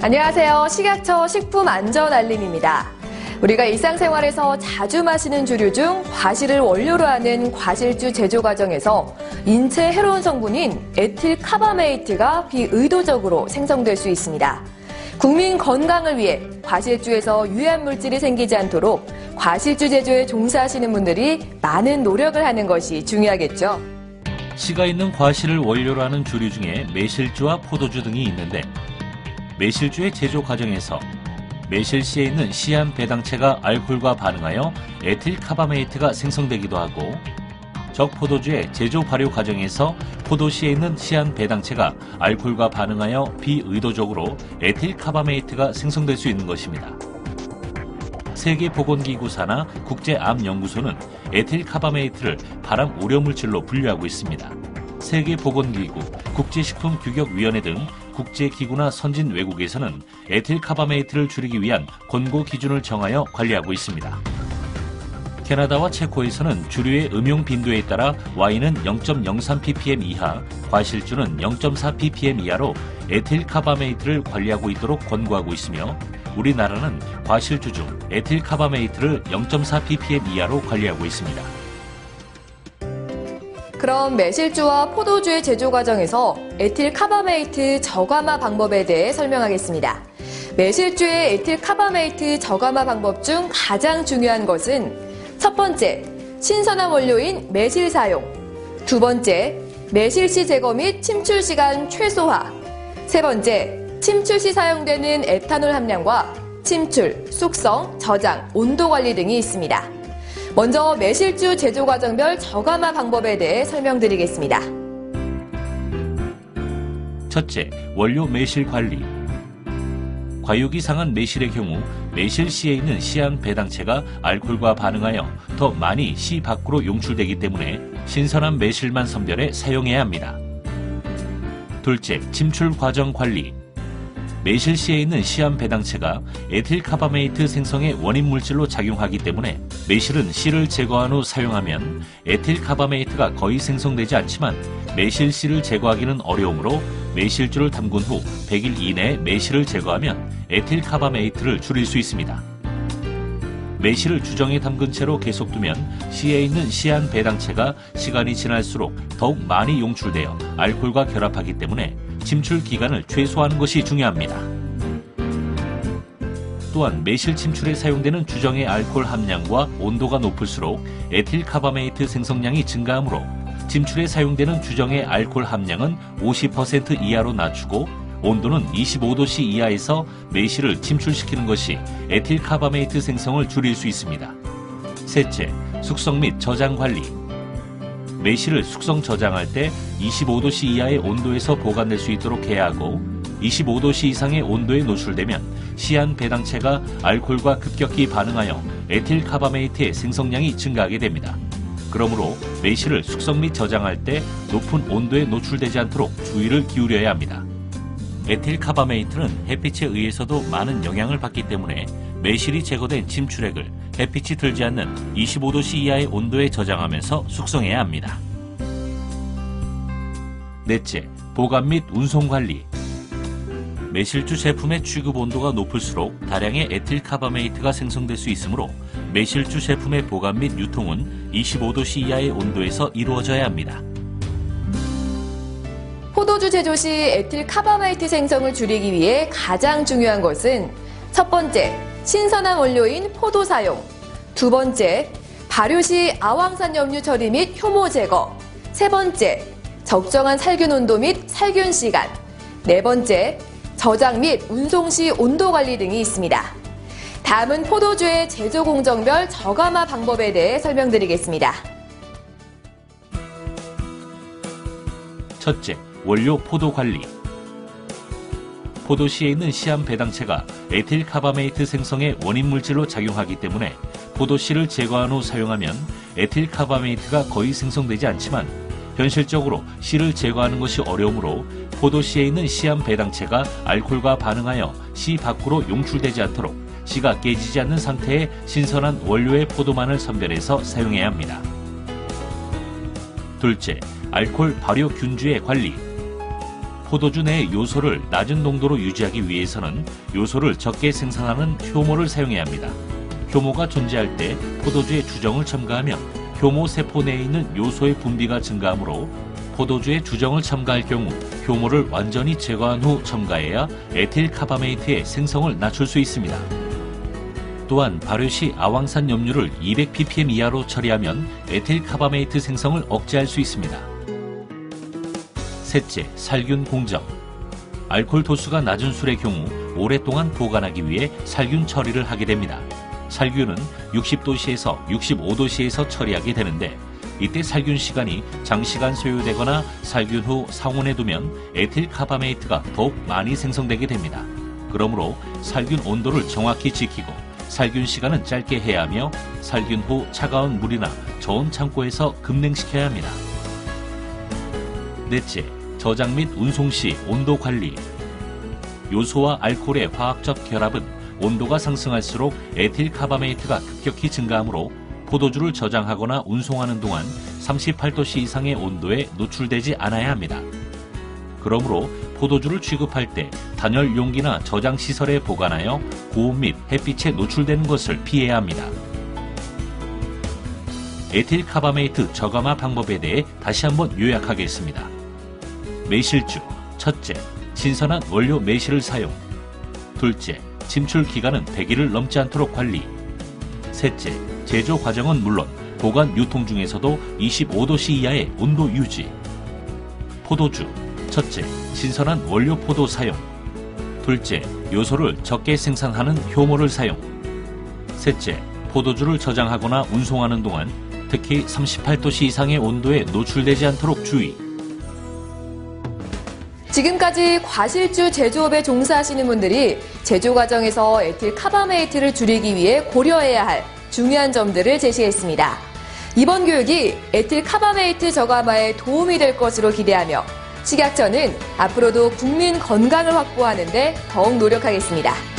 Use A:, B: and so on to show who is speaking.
A: 안녕하세요. 식약처 식품 안전 알림입니다. 우리가 일상생활에서 자주 마시는 주류 중 과실을 원료로 하는 과실주 제조 과정에서 인체 해로운 성분인 에틸 카바메이트가 비의도적으로 생성될 수 있습니다. 국민 건강을 위해 과실주에서 유해한 물질이 생기지 않도록 과실주 제조에 종사하시는 분들이 많은 노력을 하는 것이 중요하겠죠.
B: 씨가 있는 과실을 원료로 하는 주류 중에 매실주와 포도주 등이 있는데 매실주의 제조 과정에서 매실씨에 있는 시안 배당체가 알코올과 반응하여 에틸 카바메이트가 생성되기도 하고 적포도주의 제조 발효 과정에서 포도씨에 있는 시안 배당체가 알코올과 반응하여 비의도적으로 에틸 카바메이트가 생성될 수 있는 것입니다. 세계보건기구사나 국제암연구소는 에틸 카바메이트를 발암 우려물질로 분류하고 있습니다. 세계보건기구, 국제식품규격위원회 등 국제기구나 선진 외국에서는 에틸 카바메이트를 줄이기 위한 권고 기준을 정하여 관리하고 있습니다. 캐나다와 체코에서는 주류의 음용 빈도에 따라 와인은 0.03ppm 이하, 과실주는 0.4ppm 이하로 에틸 카바메이트를 관리하고 있도록 권고하고 있으며 우리나라는 과실주 중 에틸 카바메이트를 0.4ppm 이하로 관리하고 있습니다.
A: 그럼 매실주와 포도주의 제조 과정에서 에틸 카바메이트 저감화 방법에 대해 설명하겠습니다. 매실주의 에틸 카바메이트 저감화 방법 중 가장 중요한 것은 첫 번째, 신선한 원료인 매실 사용. 두 번째, 매실 씨 제거 및 침출 시간 최소화. 세 번째, 침출 시 사용되는 에탄올 함량과 침출, 숙성, 저장, 온도 관리 등이 있습니다. 먼저 매실주 제조 과정별 저감화 방법에 대해 설명드리겠습니다.
B: 첫째, 원료 매실 관리. 과육이 상한 매실의 경우 매실 씨에 있는 시안 배당체가 알코올과 반응하여 더 많이 씨 밖으로 용출되기 때문에 신선한 매실만 선별해 사용해야 합니다. 둘째, 침출 과정 관리. 매실씨에 있는 시안 배당체가 에틸 카바메이트 생성의 원인 물질로 작용하기 때문에 매실은 씨를 제거한 후 사용하면 에틸 카바메이트가 거의 생성되지 않지만 매실씨를 제거하기는 어려우므로 매실주를 담근 후 100일 이내에 매실을 제거하면 에틸 카바메이트를 줄일 수 있습니다. 매실을 주정에 담근 채로 계속 두면 씨에 있는 시안 배당체가 시간이 지날수록 더욱 많이 용출되어 알코올과 결합하기 때문에 침출 기간을 최소화하는 것이 중요합니다. 또한 매실 침출에 사용되는 주정의 알코올 함량과 온도가 높을수록 에틸 카바메이트 생성량이 증가하므로 침출에 사용되는 주정의 알코올 함량은 50% 이하로 낮추고 온도는 25도씨 이하에서 매실을 침출시키는 것이 에틸 카바메이트 생성을 줄일 수 있습니다. 셋째, 숙성 및 저장 관리. 매실을 숙성 저장할 때 25도씨 이하의 온도에서 보관될 수 있도록 해야 하고 25도씨 이상의 온도에 노출되면 시안 배당체가 알코올과 급격히 반응하여 에틸 카바메이트의 생성량이 증가하게 됩니다. 그러므로 매실을 숙성 및 저장할 때 높은 온도에 노출되지 않도록 주의를 기울여야 합니다. 에틸 카바메이트는 햇빛에 의해서도 많은 영향을 받기 때문에 매실이 제거된 침출액을 햇빛이 들지 않는 25도씨 이하의 온도에 저장하면서 숙성해야 합니다. 넷째, 보관 및 운송 관리. 매실주 제품의 취급 온도가 높을수록 다량의 에틸 카바메이트가 생성될 수 있으므로 매실주 제품의 보관 및 유통은 25도씨 이하의 온도에서 이루어져야 합니다.
A: 포도주 제조 시 에틸 카바메이트 생성을 줄이기 위해 가장 중요한 것은 첫 번째, 신선한 원료인 포도 사용. 두 번째, 발효 시 아황산 염류 처리 및 효모 제거. 세 번째, 적정한 살균 온도 및 살균 시간. 네 번째, 저장 및 운송 시 온도 관리 등이 있습니다. 다음은 포도주의 제조 공정별 저감화 방법에 대해 설명드리겠습니다.
B: 첫째, 원료 포도 관리. 포도씨에 있는 시암 배당체가 에틸 카바메이트 생성의 원인 물질로 작용하기 때문에 포도씨를 제거한 후 사용하면 에틸 카바메이트가 거의 생성되지 않지만 현실적으로 씨를 제거하는 것이 어려우므로 포도씨에 있는 시암 배당체가 알코올과 반응하여 씨 밖으로 용출되지 않도록 씨가 깨지지 않는 상태의 신선한 원료의 포도만을 선별해서 사용해야 합니다. 둘째, 알코올 발효 균주의 관리. 포도주 내의 요소를 낮은 농도로 유지하기 위해서는 요소를 적게 생산하는 효모를 사용해야 합니다. 효모가 존재할 때 포도주의 주정을 첨가하면 효모 세포 내에 있는 요소의 분비가 증가하므로 포도주의 주정을 첨가할 경우 효모를 완전히 제거한 후 첨가해야 에틸 카바메이트의 생성을 낮출 수 있습니다. 또한 발효 시 아황산 염류를 200ppm 이하로 처리하면 에틸 카바메이트 생성을 억제할 수 있습니다. 셋째, 살균 공정. 알코올 도수가 낮은 술의 경우 오랫동안 보관하기 위해 살균 처리를 하게 됩니다. 살균은 60도씨에서 65도씨에서 처리하게 되는데 이때 살균 시간이 장시간 소요되거나 살균 후 상온에 두면 에틸 카바메이트가 더욱 많이 생성되게 됩니다. 그러므로 살균 온도를 정확히 지키고 살균 시간은 짧게 해야 하며 살균 후 차가운 물이나 저온 창고에서 급냉시켜야 합니다. 넷째, 저장 및 운송 시 온도 관리. 요소와 알코올의 화학적 결합은 온도가 상승할수록 에틸 카바메이트가 급격히 증가하므로 포도주를 저장하거나 운송하는 동안 38도씨 이상의 온도에 노출되지 않아야 합니다. 그러므로 포도주를 취급할 때 단열 용기나 저장 시설에 보관하여 고온 및 햇빛에 노출되는 것을 피해야 합니다. 에틸 카바메이트 저감화 방법에 대해 다시 한번 요약하겠습니다. 매실주 첫째, 신선한 원료 매실을 사용. 둘째, 침출 기간은 100일을 넘지 않도록 관리. 셋째, 제조 과정은 물론 보관 유통 중에서도 25도씨 이하의 온도 유지. 포도주 첫째, 신선한 원료 포도 사용. 둘째, 요소를 적게 생산하는 효모를 사용. 셋째, 포도주를 저장하거나 운송하는 동안 특히 38도씨 이상의 온도에 노출되지 않도록 주의.
A: 지금까지 과실주 제조업에 종사하시는 분들이 제조 과정에서 에틸 카바메이트를 줄이기 위해 고려해야 할 중요한 점들을 제시했습니다. 이번 교육이 에틸 카바메이트 저감화에 도움이 될 것으로 기대하며 식약처는 앞으로도 국민 건강을 확보하는데 더욱 노력하겠습니다.